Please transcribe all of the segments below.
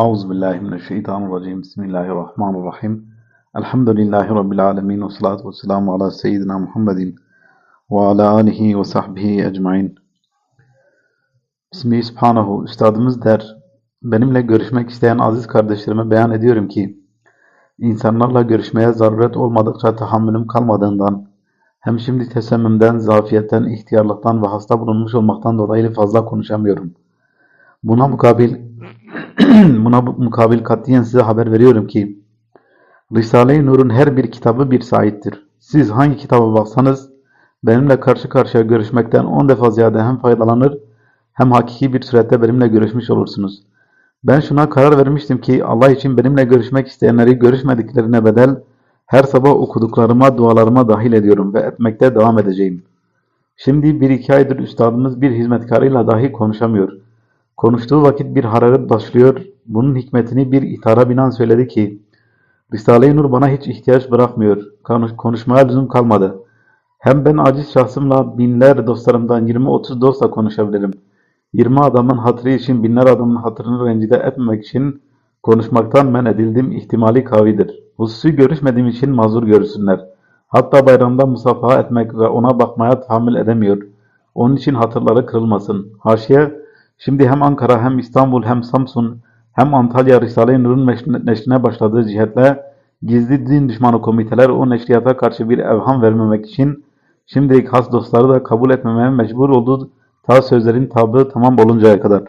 Euzu billahi mineşşeytanirracim. Bismillahirrahmanirrahim. Elhamdülillahi rabbil alamin ve salatu vesselamu ala seyyidina Muhammedin ve ala alihi ve sahbihi ecmaîn. Bismihi Subhanahu üstadımız der. Benimle görüşmek isteyen aziz kardeşlerime beyan ediyorum ki insanlarla görüşmeye zaruret olmadıkça tahammülüm kalmadığından hem şimdi tesemmümden, zafiyetten, ihtiyarlıktan ve hasta bulunmuş olmaktan dolayı fazla konuşamıyorum. Buna mukabil buna bu- mukabil katiyen size haber veriyorum ki Risale-i Nur'un her bir kitabı bir saittir. Siz hangi kitaba baksanız benimle karşı karşıya görüşmekten on defa ziyade hem faydalanır hem hakiki bir surette benimle görüşmüş olursunuz. Ben şuna karar vermiştim ki Allah için benimle görüşmek isteyenleri görüşmediklerine bedel her sabah okuduklarıma, dualarıma dahil ediyorum ve etmekte devam edeceğim. Şimdi bir iki aydır üstadımız bir hizmetkarıyla dahi konuşamıyor. Konuştuğu vakit bir hararet başlıyor. Bunun hikmetini bir ithara binaen söyledi ki, Risale-i Nur bana hiç ihtiyaç bırakmıyor. Konuş- konuşmaya lüzum kalmadı. Hem ben aciz şahsımla binler dostlarımdan 20-30 dostla konuşabilirim. 20 adamın hatırı için binler adamın hatırını rencide etmemek için konuşmaktan men edildim ihtimali kavidir. Hususi görüşmediğim için mazur görürsünler. Hatta bayramda musafaha etmek ve ona bakmaya tahammül edemiyor. Onun için hatırları kırılmasın. Haşiye, şimdi hem Ankara hem İstanbul hem Samsun hem Antalya Risale-i Nur'un neşrine başladığı cihetle gizli din düşmanı komiteler o neşriyata karşı bir evham vermemek için şimdilik has dostları da kabul etmemeye mecbur oldu ta sözlerin tabi tamam oluncaya kadar.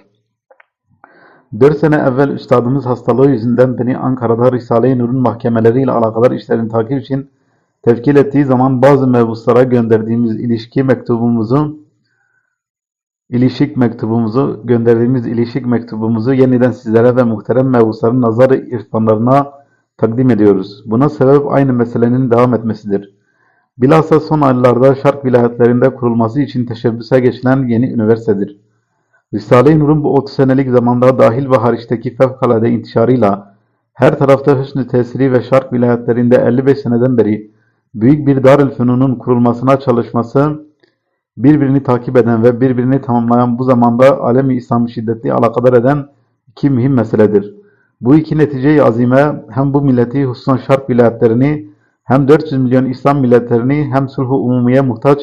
Dört sene evvel üstadımız hastalığı yüzünden beni Ankara'da Risale-i Nur'un mahkemeleriyle alakadar işlerini takip için tevkil ettiği zaman bazı mebuslara gönderdiğimiz ilişki mektubumuzu ilişik mektubumuzu gönderdiğimiz ilişik mektubumuzu yeniden sizlere ve muhterem mebusların nazarı irfanlarına takdim ediyoruz. Buna sebep aynı meselenin devam etmesidir. Bilhassa son aylarda Şark vilayetlerinde kurulması için teşebbüse geçilen yeni üniversitedir. Risale-i Nur'un bu 30 senelik zamanda dahil ve hariçteki fevkalade intişarıyla her tarafta hüsnü tesiri ve Şark vilayetlerinde 55 seneden beri büyük bir Darülfünun'un kurulmasına çalışması birbirini takip eden ve birbirini tamamlayan bu zamanda alemi İslam'ı şiddetli alakadar eden iki mühim meseledir. Bu iki netice-i azime hem bu milleti hususan Şark vilayetlerini hem 400 milyon İslam milletlerini hem sulhu umumiye muhtaç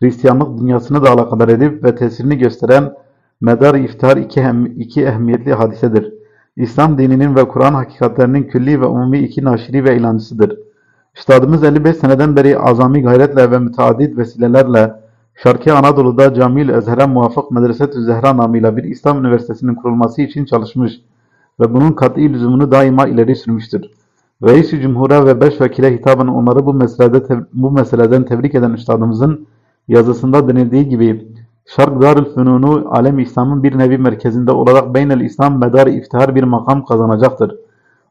Hristiyanlık dünyasını da alakadar edip ve tesirini gösteren medar iftihar iki, hem, iki ehemmiyetli hadisedir. İslam dininin ve Kur'an hakikatlerinin külli ve umumi iki naşiri ve ilancısıdır. Üstadımız 55 seneden beri azami gayretle ve müteaddit vesilelerle Şarkı Anadolu'da Camil Ezher'e muvafık Medreset-ü Zehra namıyla bir İslam Üniversitesi'nin kurulması için çalışmış ve bunun kat'i lüzumunu daima ileri sürmüştür. Reis-i Cumhur'a ve beş vekile hitaben onları bu meselede bu meseleden tebrik eden üstadımızın yazısında denildiği gibi Şark Darülfünun'u alem İslam'ın bir nevi merkezinde olarak Beynel İslam medar iftihar bir makam kazanacaktır.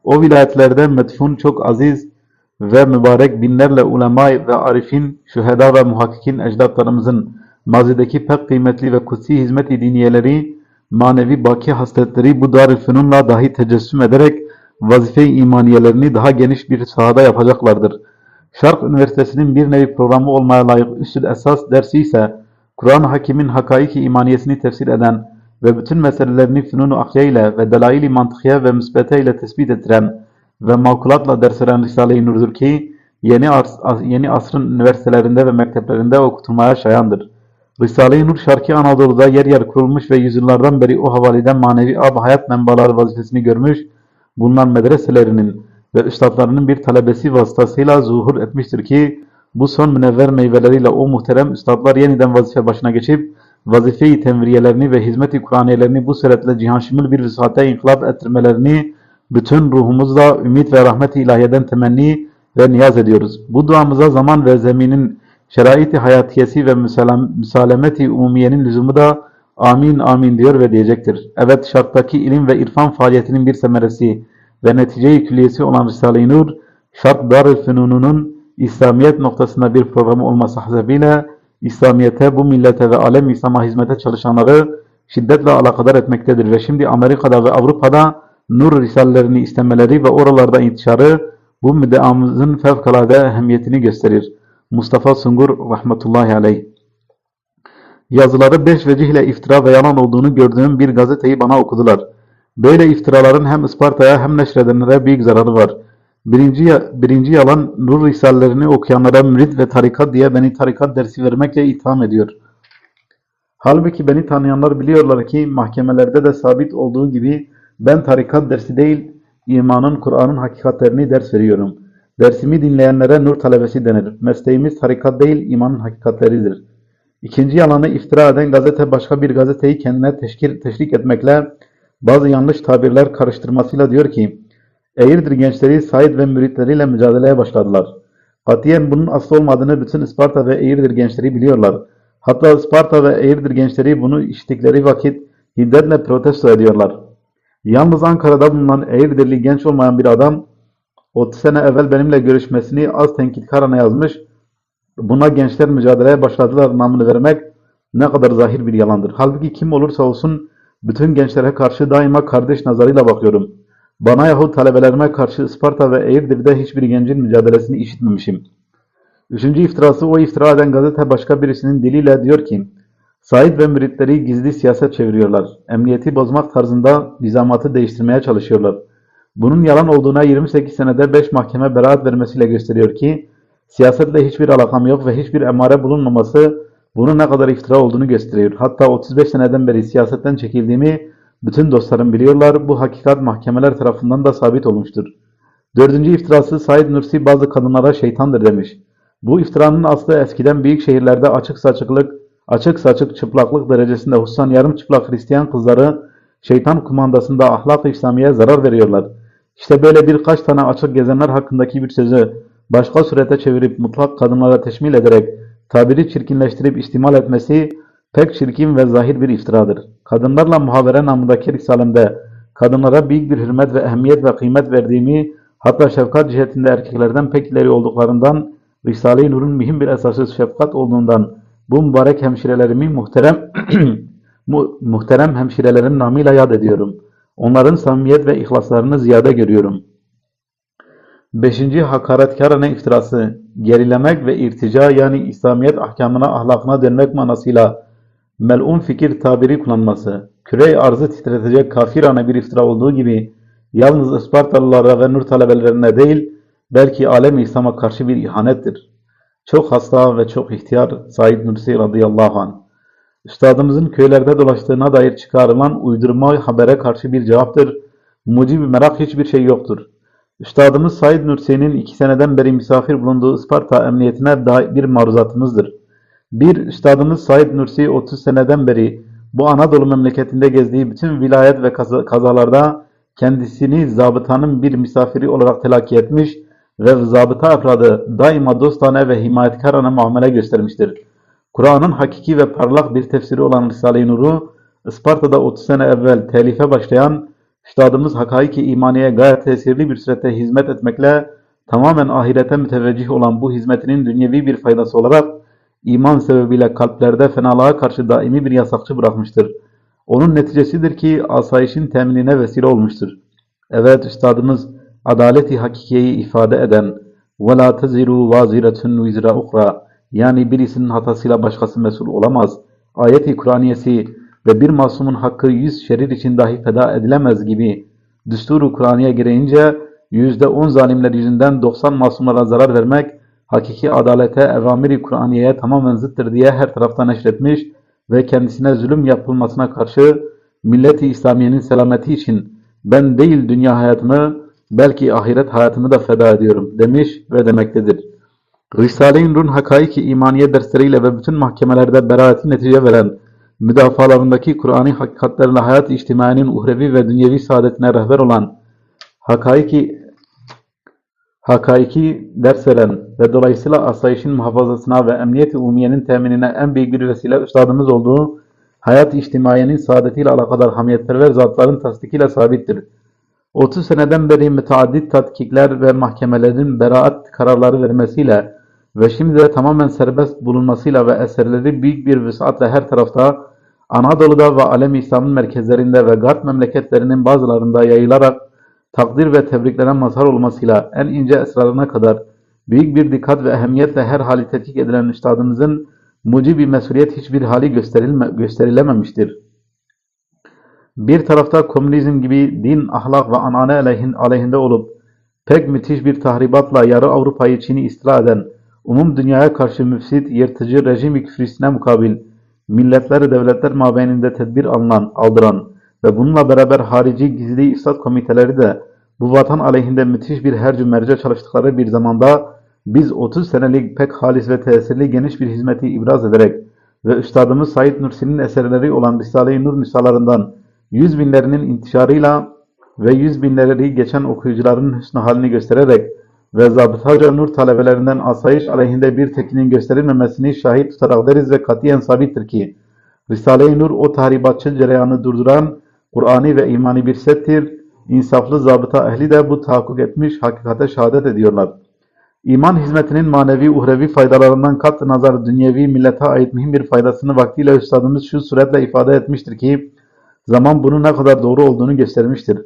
O vilayetlerde metfun çok aziz ve mübarek binlerle ulema ve arifin, şüheda ve muhakkikin ecdatlarımızın mazideki pek kıymetli ve kutsi hizmet-i diniyeleri, manevi baki hasletleri bu Darülfünun'la dahi tecessüm ederek vazife-i imaniyelerini daha geniş bir sahada yapacaklardır. Şark Üniversitesi'nin bir nevi programı olmaya layık üstü esas dersi ise Kur'an-ı Hakim'in hakaiki imaniyesini tefsir eden ve bütün meselelerini fünun-u ile ve delail-i mantıkiye ve müsbete ile tespit ettiren ve makulatla ders veren Risale-i Nur'dur ki yeni, as- yeni asrın üniversitelerinde ve mekteplerinde okutulmaya şayandır. Risale-i Nur Şarkı Anadolu'da yer yer kurulmuş ve yüzyıllardan beri o havaliden manevi ab hayat menbaları vazifesini görmüş bulunan medreselerinin ve üstadlarının bir talebesi vasıtasıyla zuhur etmiştir ki bu son münevver meyveleriyle o muhterem üstadlar yeniden vazife başına geçip vazife-i temvriyelerini ve hizmet-i Kur'aniyelerini bu suretle cihanşimil bir vüsate inkılap ettirmelerini bütün ruhumuzla ümit ve rahmet-i ilahiyeden temenni ve niyaz ediyoruz. Bu duamıza zaman ve zeminin şerait-i hayatiyesi ve müsalemeti umumiyenin lüzumu da amin amin diyor ve diyecektir. Evet şarttaki ilim ve irfan faaliyetinin bir semeresi ve netice-i külliyesi olan Risale-i Nur, Şart Darülfünun'un İslamiyet noktasında bir programı olması hasebiyle İslamiyete, bu millete ve alem İslam'a hizmete çalışanları şiddetle alakadar etmektedir ve şimdi Amerika'da ve Avrupa'da nur risalelerini istemeleri ve oralarda intişarı bu müddeamızın fevkalade ehemmiyetini gösterir. Mustafa Sungur rahmetullahi aleyh. Yazıları beş vecihle iftira ve yalan olduğunu gördüğüm bir gazeteyi bana okudular. Böyle iftiraların hem Isparta'ya hem neşredenlere büyük zararı var. Birinci, birinci yalan nur risalelerini okuyanlara mürit ve tarikat diye beni tarikat dersi vermekle itham ediyor. Halbuki beni tanıyanlar biliyorlar ki mahkemelerde de sabit olduğu gibi ben tarikat dersi değil, imanın, Kur'an'ın hakikatlerini ders veriyorum. Dersimi dinleyenlere nur talebesi denir. Mesleğimiz tarikat değil, imanın hakikatleridir. İkinci yalanı iftira eden gazete başka bir gazeteyi kendine teşkil, teşvik etmekle bazı yanlış tabirler karıştırmasıyla diyor ki Eğirdir gençleri Said ve müritleriyle mücadeleye başladılar. Katiyen bunun aslı olmadığını bütün Isparta ve Eğirdir gençleri biliyorlar. Hatta Isparta ve Eğirdir gençleri bunu işittikleri vakit hiddetle protesto ediyorlar. Yalnız Ankara'da bulunan Eğirdirli genç olmayan bir adam 30 sene evvel benimle görüşmesini az tenkitkarana yazmış. Buna gençler mücadeleye başladılar namını vermek ne kadar zahir bir yalandır. Halbuki kim olursa olsun bütün gençlere karşı daima kardeş nazarıyla bakıyorum. Bana yahut talebelerime karşı Isparta ve Eğirdir'de hiçbir gencin mücadelesini işitmemişim. Üçüncü iftirası o iftira eden gazete başka birisinin diliyle diyor ki Said ve müritleri gizli siyaset çeviriyorlar. Emniyeti bozmak tarzında nizamatı değiştirmeye çalışıyorlar. Bunun yalan olduğuna 28 senede 5 mahkeme beraat vermesiyle gösteriyor ki siyasetle hiçbir alakam yok ve hiçbir emare bulunmaması bunun ne kadar iftira olduğunu gösteriyor. Hatta 35 seneden beri siyasetten çekildiğimi bütün dostlarım biliyorlar. Bu hakikat mahkemeler tarafından da sabit olmuştur. Dördüncü iftirası Said Nursi bazı kadınlara şeytandır demiş. Bu iftiranın aslı eskiden büyük şehirlerde açık saçıklık, açık saçık çıplaklık derecesinde hususan yarım çıplak Hristiyan kızları şeytan kumandasında ahlak-ı İslamiye zarar veriyorlar. İşte böyle birkaç tane açık gezenler hakkındaki bir sözü başka surete çevirip mutlak kadınlara teşmil ederek tabiri çirkinleştirip istimal etmesi pek çirkin ve zahir bir iftiradır. Kadınlarla muhabere namındaki risalemde kadınlara büyük bir hürmet ve ehemmiyet ve kıymet verdiğimi hatta şefkat cihetinde erkeklerden pek ileri olduklarından Risale-i Nur'un mühim bir esası şefkat olduğundan bu mübarek hemşirelerimi muhterem mu- muhterem hemşirelerim namıyla yad ediyorum. Onların samimiyet ve ihlaslarını ziyade görüyorum. Beşinci hakaretkarane iftirası, gerilemek ve irtica yani İslamiyet ahkamına, ahlakına dönmek manasıyla melun fikir tabiri kullanması, küre arzı titretecek kafirane bir iftira olduğu gibi yalnız Ispartalılara ve nur talebelerine değil, belki alem İslam'a karşı bir ihanettir. Çok hasta ve çok ihtiyar Said Nursi radıyallahu anh. Üstadımızın köylerde dolaştığına dair çıkarılan uydurma habere karşı bir cevaptır. Mucib merak hiçbir şey yoktur. Üstadımız Said Nursi'nin iki seneden beri misafir bulunduğu Isparta emniyetine dair bir maruzatımızdır. Bir, Üstadımız Said Nursi 30 seneden beri bu Anadolu memleketinde gezdiği bütün vilayet ve kaza- kazalarda kendisini zabıtanın bir misafiri olarak telakki etmiş ve zabıta efradı daima dostane ve himayetkarane muamele göstermiştir. Kur'an'ın hakiki ve parlak bir tefsiri olan Risale-i Nur'u Isparta'da 30 sene evvel telife başlayan Üstadımız hakaiki imaniye gayet tesirli bir surette hizmet etmekle tamamen ahirete müteveccih olan bu hizmetinin dünyevi bir faydası olarak iman sebebiyle kalplerde fenalığa karşı daimi bir yasakçı bırakmıştır. Onun neticesidir ki asayişin teminine vesile olmuştur. Evet üstadımız adaleti hakikiyeyi ifade eden وَلَا تَزِرُوا وَازِرَةٌ وِزْرَ اُخْرَى yani birisinin hatasıyla başkası mesul olamaz. Ayet-i Kur'aniyesi ve bir masumun hakkı yüz şerir için dahi feda edilemez gibi düsturu Kur'aniye gereğince yüzde on zalimler yüzünden 90 masumlara zarar vermek hakiki adalete, evamiri Kur'aniye'ye tamamen zıttır diye her tarafta neşretmiş ve kendisine zulüm yapılmasına karşı milleti İslamiye'nin selameti için ben değil dünya hayatımı belki ahiret hayatımı da feda ediyorum demiş ve demektedir. Risale-i Nur'un hakaiki imaniye dersleriyle ve bütün mahkemelerde beraati netice veren müdafalarındaki Kur'an'ı hakikatlerle hayat içtimainin uhrevi ve dünyevi saadetine rehber olan hakaiki hakaiki ders veren ve dolayısıyla asayişin muhafazasına ve emniyet-i umumiyenin teminine en büyük bir vesile üstadımız olduğu hayat içtimaiyenin saadetiyle alakadar hamiyetperver zatların tasdikiyle sabittir. 30 seneden beri müteaddit tatkikler ve mahkemelerin beraat kararları vermesiyle ve şimdi de tamamen serbest bulunmasıyla ve eserleri büyük bir vüsatla her tarafta Anadolu'da ve alem İslam'ın merkezlerinde ve Garp memleketlerinin bazılarında yayılarak takdir ve tebriklere mazhar olmasıyla en ince esrarına kadar büyük bir dikkat ve ehemmiyetle her hali tetkik edilen üstadımızın mucibi mesuliyet hiçbir hali gösterilme, gösterilememiştir. Bir tarafta komünizm gibi din, ahlak ve anane aleyhin- aleyhinde olup pek müthiş bir tahribatla yarı Avrupa'yı Çin'i istila eden, umum dünyaya karşı müfsit, yırtıcı rejim küfrüsüne mukabil, milletler devletler mabeyninde tedbir alınan, aldıran ve bununla beraber harici gizli ifsat komiteleri de bu vatan aleyhinde müthiş bir hercü merce çalıştıkları bir zamanda biz 30 senelik pek halis ve tesirli geniş bir hizmeti ibraz ederek ve Üstadımız Said Nursi'nin eserleri olan Risale-i Nur nüshalarından yüz binlerinin intişarıyla ve yüz binleri geçen okuyucuların hüsnü halini göstererek ve zabıtaca nur talebelerinden asayiş aleyhinde bir tekinin gösterilmemesini şahit tutarak deriz ve katiyen sabittir ki Risale-i Nur o tahribatçı cereyanı durduran Kur'ani ve imani bir settir. İnsaflı zabıta ehli de bu tahakkuk etmiş hakikate şehadet ediyorlar. İman hizmetinin manevi uhrevi faydalarından kat nazar dünyevi millete ait mühim bir faydasını vaktiyle üstadımız şu suretle ifade etmiştir ki zaman bunun ne kadar doğru olduğunu göstermiştir.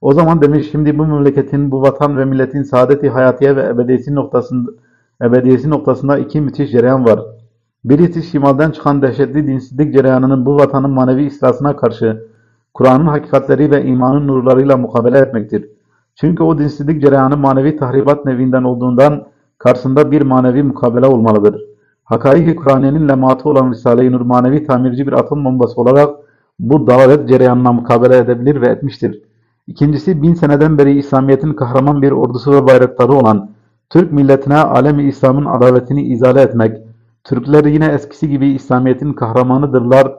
O zaman demiş şimdi bu memleketin, bu vatan ve milletin saadeti hayatiye ve ebediyesi noktasında, ebediyesi noktasında iki müthiş cereyan var. Birisi şimalden çıkan dehşetli dinsizlik cereyanının bu vatanın manevi islasına karşı Kur'an'ın hakikatleri ve imanın nurlarıyla mukabele etmektir. Çünkü o dinsizlik cereyanı manevi tahribat nevinden olduğundan karşısında bir manevi mukabele olmalıdır. Hakaiki Kur'an'ın lematı olan Risale-i Nur manevi tamirci bir atom bombası olarak bu dalalet cereyanına mukabele edebilir ve etmiştir. İkincisi bin seneden beri İslamiyet'in kahraman bir ordusu ve bayrakları olan Türk milletine alemi İslam'ın adavetini izale etmek, Türkler yine eskisi gibi İslamiyet'in kahramanıdırlar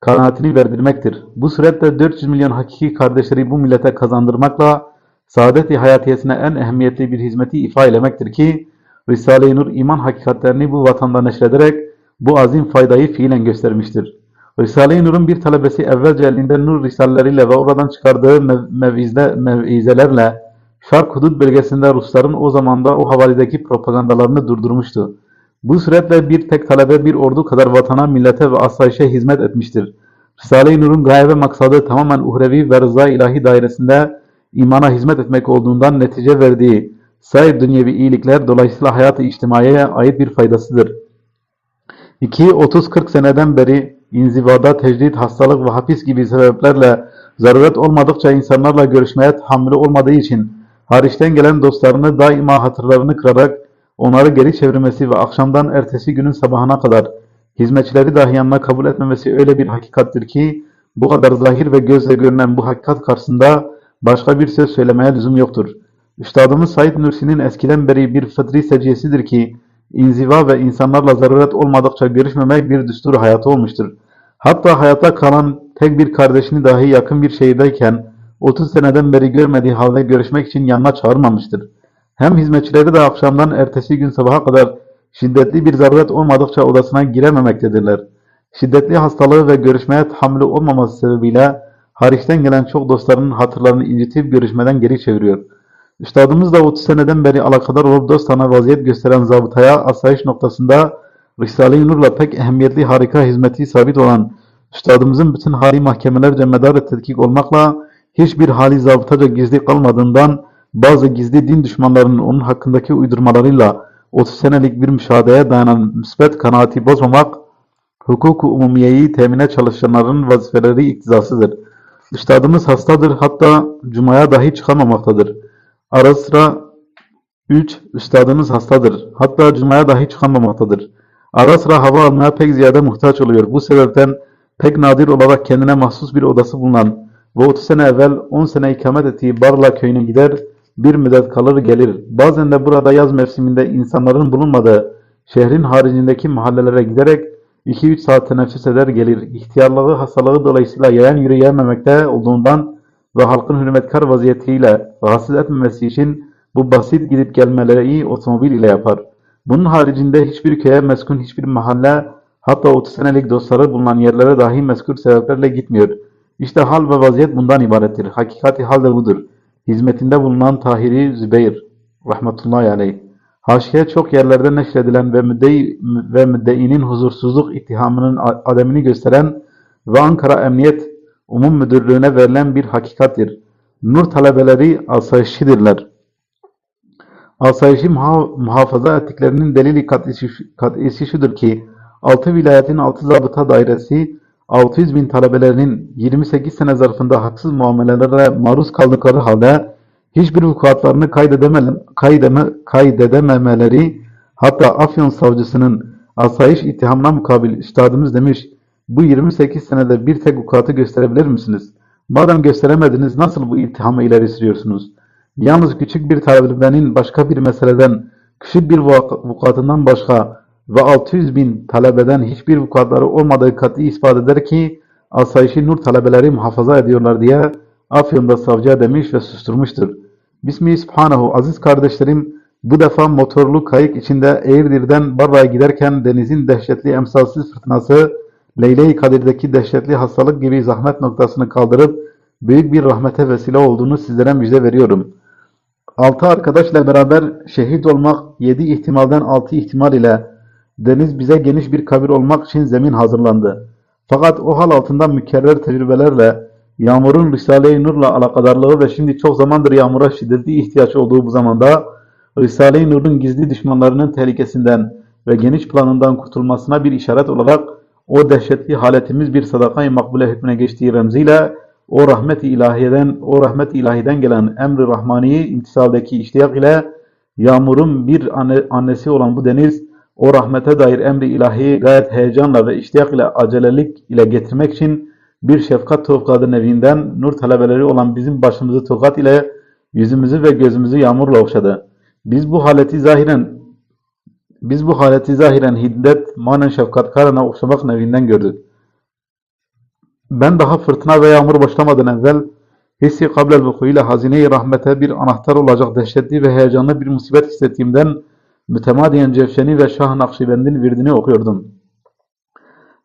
kanaatini verdirmektir. Bu suretle 400 milyon hakiki kardeşleri bu millete kazandırmakla saadet-i hayatiyesine en ehemmiyetli bir hizmeti ifa eylemektir ki Risale-i Nur iman hakikatlerini bu vatanda neşrederek bu azim faydayı fiilen göstermiştir. Risale-i Nur'un bir talebesi evvelce elinde nur risaleleriyle ve oradan çıkardığı mev mevizle, mevizelerle Şark hudut bölgesinde Rusların o zamanda o havalideki propagandalarını durdurmuştu. Bu suretle bir tek talebe bir ordu kadar vatana, millete ve asayişe hizmet etmiştir. Risale-i Nur'un gaye ve maksadı tamamen uhrevi ve rıza ilahi dairesinde imana hizmet etmek olduğundan netice verdiği sayr dünyevi iyilikler dolayısıyla hayat-ı içtimaiye ait bir faydasıdır. 2-30-40 seneden beri inzivada, tecrit, hastalık ve hapis gibi sebeplerle zaruret olmadıkça insanlarla görüşmeye tahammülü olmadığı için hariçten gelen dostlarını daima hatırlarını kırarak onları geri çevirmesi ve akşamdan ertesi günün sabahına kadar hizmetçileri dahi yanına kabul etmemesi öyle bir hakikattir ki bu kadar zahir ve gözle görünen bu hakikat karşısında başka bir söz söylemeye lüzum yoktur. Üstadımız Said Nursi'nin eskiden beri bir fıtri seciyesidir ki inziva ve insanlarla zaruret olmadıkça görüşmemek bir düstur hayatı olmuştur. Hatta hayata kalan tek bir kardeşini dahi yakın bir şehirdeyken 30 seneden beri görmediği halde görüşmek için yanına çağırmamıştır. Hem hizmetçileri de akşamdan ertesi gün sabaha kadar şiddetli bir zaruret olmadıkça odasına girememektedirler. Şiddetli hastalığı ve görüşmeye tahammülü olmaması sebebiyle hariçten gelen çok dostlarının hatırlarını incitip görüşmeden geri çeviriyor. Üstadımız da 30 seneden beri alakadar olup dostana vaziyet gösteren zabıtaya asayiş noktasında Risale-i Nur'la pek ehemmiyetli harika hizmeti sabit olan Üstadımızın bütün hali mahkemelerce medar tetkik olmakla hiçbir hali zabıtaca gizli kalmadığından bazı gizli din düşmanlarının onun hakkındaki uydurmalarıyla 30 senelik bir müşahedeye dayanan müsbet kanaati bozmamak, hukuku umumiyeyi temine çalışanların vazifeleri iktizasıdır. Üstadımız hastadır, hatta cumaya dahi çıkamamaktadır. Ara sıra 3. Üstadımız hastadır, hatta cumaya dahi çıkamamaktadır. Ara sıra hava almaya pek ziyade muhtaç oluyor. Bu sebepten pek nadir olarak kendine mahsus bir odası bulunan ve 30 sene evvel 10 sene ikamet ettiği Barla köyüne gider, bir müddet kalır gelir. Bazen de burada yaz mevsiminde insanların bulunmadığı şehrin haricindeki mahallelere giderek 2-3 saat teneffüs eder gelir. İhtiyarlığı, hastalığı dolayısıyla yayan yürüyememekte olduğundan ve halkın hürmetkar vaziyetiyle rahatsız etmemesi için bu basit gidip gelmeleri otomobil ile yapar. Bunun haricinde hiçbir köye meskun hiçbir mahalle hatta 30 senelik dostları bulunan yerlere dahi mezkur sebeplerle gitmiyor. İşte hal ve vaziyet bundan ibarettir. Hakikati hal de budur. Hizmetinde bulunan Tahiri Zübeyir rahmetullahi aleyh. Haşiye çok yerlerde neşredilen ve, müddei, ve müddeinin huzursuzluk ittihamının ademini gösteren ve Ankara Emniyet Umum Müdürlüğü'ne verilen bir hakikattir. Nur talebeleri asayişçidirler. Asayişi muha muhafaza ettiklerinin delili kat'isi şudur ki, altı vilayetin altı zabıta dairesi, 600 bin talebelerinin 28 sene zarfında haksız muamelelere maruz kaldıkları halde hiçbir vukuatlarını kaydedemem, kaydeme, kaydedememeleri hatta Afyon savcısının asayiş ittihamına mukabil üstadımız demiş bu 28 senede bir tek vukuatı gösterebilir misiniz? Madem gösteremediniz nasıl bu ittihamı ileri sürüyorsunuz? Yalnız küçük bir talebenin başka bir meseleden, küçük bir vukuatından başka ve 600 bin talebeden hiçbir vukuatları olmadığı kat'i ispat eder ki asayişi nur talebeleri muhafaza ediyorlar diye Afyon'da savcıya demiş ve susturmuştur. Bismihi Subhanahu aziz kardeşlerim bu defa motorlu kayık içinde Eğirdir'den Barra'ya giderken denizin dehşetli emsalsiz fırtınası Leyle-i Kadir'deki dehşetli hastalık gibi zahmet noktasını kaldırıp büyük bir rahmete vesile olduğunu sizlere müjde veriyorum. Altı arkadaşla beraber şehit olmak yedi ihtimalden altı ihtimal ile deniz bize geniş bir kabir olmak için zemin hazırlandı. Fakat o hal altında mükerrer tecrübelerle yağmurun Risale-i Nur'la alakadarlığı ve şimdi çok zamandır yağmura şiddetli ihtiyaç olduğu bu zamanda Risale-i Nur'un gizli düşmanlarının tehlikesinden ve geniş planından kurtulmasına bir işaret olarak o dehşetli haletimiz bir sadaka-i makbule hükmüne geçtiği remziyle o rahmet-i ilahiyeden, o rahmet-i ilahiden gelen emri rahmani imtisaldeki iştiyak ile yağmurun bir anne, annesi olan bu deniz o rahmete dair emri ilahiyi gayet heyecanla ve iştiyak ile acelelik ile getirmek için bir şefkat tokadı nevinden nur talebeleri olan bizim başımızı tokat ile yüzümüzü ve gözümüzü yağmurla okşadı. Biz bu haleti zahiren biz bu haleti zahiren hiddet, manen şefkat karına okşamak nevinden gördük. Ben daha fırtına ve yağmur başlamadan evvel hissi kablel vukuyla hazine-i rahmete bir anahtar olacak dehşetli ve heyecanlı bir musibet hissettiğimden mütemadiyen Cevşeni ve Şah Nakşibend'in virdini okuyordum.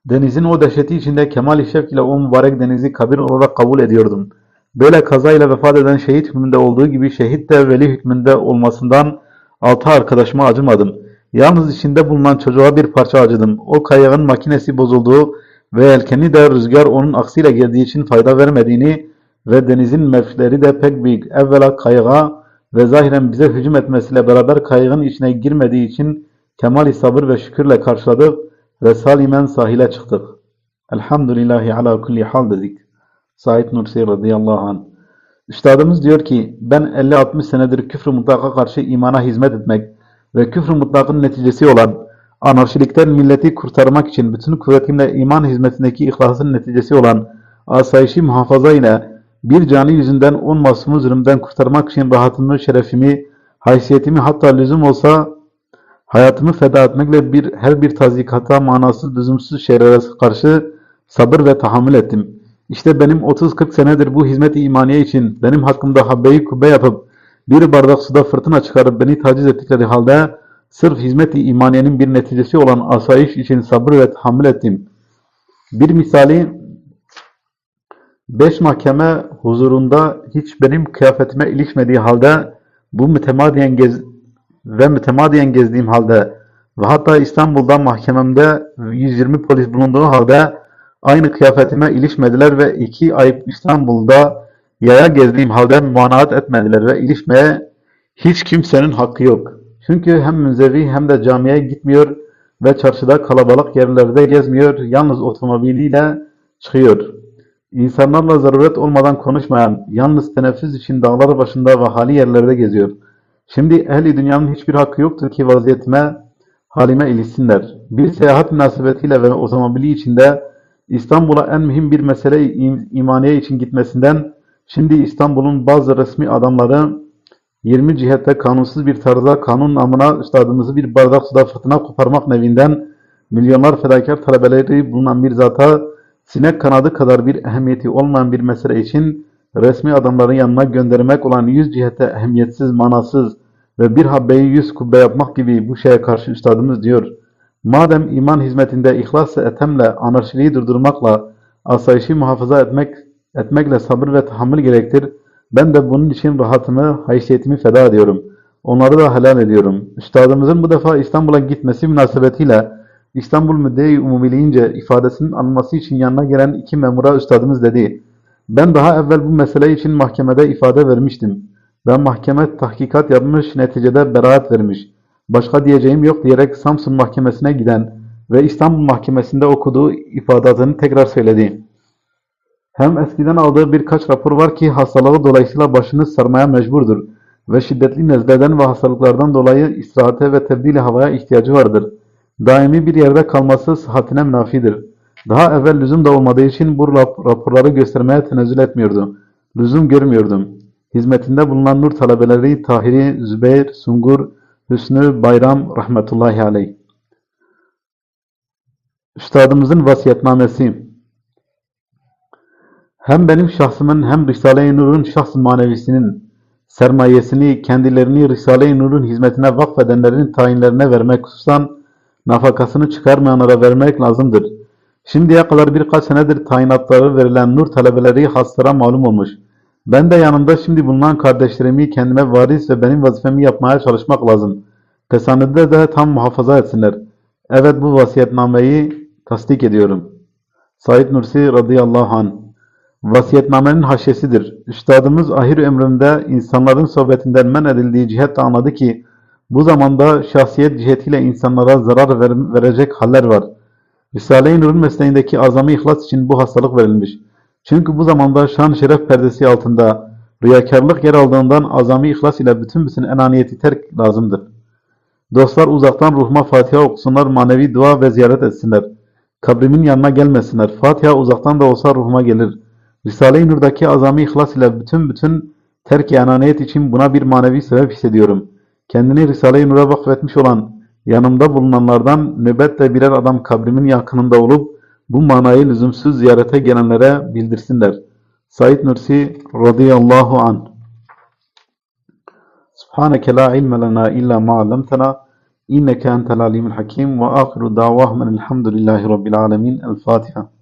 Denizin o dehşeti içinde kemal-i şevk ile o mübarek denizi kabir olarak kabul ediyordum. Böyle kazayla vefat eden şehit hükmünde olduğu gibi şehit de veli hükmünde olmasından altı arkadaşıma acımadım. Yalnız içinde bulunan çocuğa bir parça acıdım. O kayığın makinesi bozulduğu ve yelkeni de rüzgar onun aksiyle geldiği için fayda vermediğini ve denizin mevkileri de pek büyük. Evvela kayığa ve zahiren bize hücum etmesiyle beraber kayığın içine girmediği için kemal-i sabır ve şükürle karşıladık ve salimen sahile çıktık. Elhamdülillahi ala kulli hal dedik. Said Nursi radıyallahu anh. Üstadımız diyor ki ben 50-60 senedir küfrü mutlaka karşı imana hizmet etmek ve küfrü mutlakın neticesi olan anarşilikten milleti kurtarmak için bütün kuvvetimle iman hizmetindeki ihlasın neticesi olan asayişi muhafaza ile bir canı yüzünden on masumu zulümden kurtarmak için rahatımı, şerefimi, haysiyetimi hatta lüzum olsa hayatımı feda etmekle bir her bir tazikata, manasız, lüzumsuz şeylere karşı sabır ve tahammül ettim. İşte benim 30-40 senedir bu hizmet-i imaniye için benim hakkımda habbeyi kubbe yapıp bir bardak suda fırtına çıkarıp beni taciz ettikleri halde sırf hizmet-i imaniyenin bir neticesi olan asayiş için sabır ve tahammül ettim. Bir misali beş mahkeme huzurunda hiç benim kıyafetime ilişmediği halde bu mütemadiyen gez ve mütemadiyen gezdiğim halde ve hatta İstanbul'da mahkememde 120 polis bulunduğu halde aynı kıyafetime ilişmediler ve iki ay İstanbul'da yaya gezdiğim halde muanaat etmediler ve ilişmeye hiç kimsenin hakkı yok. Çünkü hem münzevi hem de camiye gitmiyor ve çarşıda kalabalık yerlerde gezmiyor, yalnız otomobiliyle çıkıyor. İnsanlarla zaruret olmadan konuşmayan, yalnız teneffüs için dağlar başında ve hali yerlerde geziyor. Şimdi ehli dünyanın hiçbir hakkı yoktur ki vaziyetime, halime ilişsinler. Bir seyahat münasebetiyle ve otomobili içinde İstanbul'a en mühim bir mesele imaniye için gitmesinden, şimdi İstanbul'un bazı resmi adamları 20 cihette kanunsuz bir tarzda kanun namına üstadımızı bir bardak suda fırtına koparmak nevinden milyonlar fedakar talebeleri bulunan bir zata sinek kanadı kadar bir ehemmiyeti olmayan bir mesele için resmi adamların yanına göndermek olan yüz cihete ehemmiyetsiz, manasız ve bir habbeyi yüz kubbe yapmak gibi bu şeye karşı üstadımız diyor. Madem iman hizmetinde ihlas etemle, anarşiliği durdurmakla, asayişi muhafaza etmek, etmekle sabır ve tahammül gerektir, ben de bunun için rahatımı, haysiyetimi feda ediyorum. Onları da helal ediyorum. Üstadımızın bu defa İstanbul'a gitmesi münasebetiyle İstanbul Müdde-i Umumiliğince ifadesinin alınması için yanına gelen iki memura üstadımız dedi. Ben daha evvel bu mesele için mahkemede ifade vermiştim. Ben mahkeme tahkikat yapmış, neticede beraat vermiş. Başka diyeceğim yok diyerek Samsun mahkemesine giden ve İstanbul Mahkemesi'nde okuduğu ifadatını tekrar söyledi. Hem eskiden aldığı birkaç rapor var ki hastalığı dolayısıyla başını sarmaya mecburdur ve şiddetli nezleden ve hastalıklardan dolayı istirahate ve tebdili havaya ihtiyacı vardır. Daimi bir yerde kalması sıhhatine münafidir. Daha evvel lüzum da olmadığı için bu rap- raporları göstermeye tenezzül etmiyordu. Lüzum görmüyordum. Hizmetinde bulunan nur talebeleri Tahiri, Zübeyir, Sungur, Hüsnü, Bayram rahmetullahi aleyh. Üstadımızın vasiyetnamesi hem benim şahsımın hem Risale-i Nur'un şahs manevisinin sermayesini kendilerini Risale-i Nur'un hizmetine vakfedenlerin tayinlerine vermek hususan nafakasını çıkarmayanlara vermek lazımdır. Şimdiye kadar birkaç senedir tayinatları verilen nur talebeleri haslara malum olmuş. Ben de yanımda şimdi bulunan kardeşlerimi kendime varis ve benim vazifemi yapmaya çalışmak lazım. Tesanüde de tam muhafaza etsinler. Evet bu vasiyetnameyi tasdik ediyorum. Said Nursi radıyallahu anh Vasiyetnamenin haşyesidir. Üstadımız ahir ömründe insanların sohbetinden men edildiği cihetle anladı ki bu zamanda şahsiyet cihetiyle insanlara zarar ver- verecek haller var. Risale-i Nur'un mesleğindeki azami ihlas için bu hastalık verilmiş. Çünkü bu zamanda şan şeref perdesi altında riyakarlık yer aldığından azami ihlas ile bütün bütün enaniyeti terk lazımdır. Dostlar uzaktan ruhuma Fatiha okusunlar, manevi dua ve ziyaret etsinler. Kabrimin yanına gelmesinler. Fatiha uzaktan da olsa ruhuma gelir. Risale-i Nur'daki azami ihlas ile bütün bütün terk-i enaniyet için buna bir manevi sebep hissediyorum. Kendini Risale-i Nur'a vakfetmiş olan yanımda bulunanlardan nöbetle birer adam kabrimin yakınında olup bu manayı lüzumsuz ziyarete gelenlere bildirsinler. Said Nursi radıyallahu an. Subhaneke la ilme lena illa ma allamtena inneke entel alimul hakim ve ahiru davahmen elhamdülillahi rabbil alemin. El Fatiha.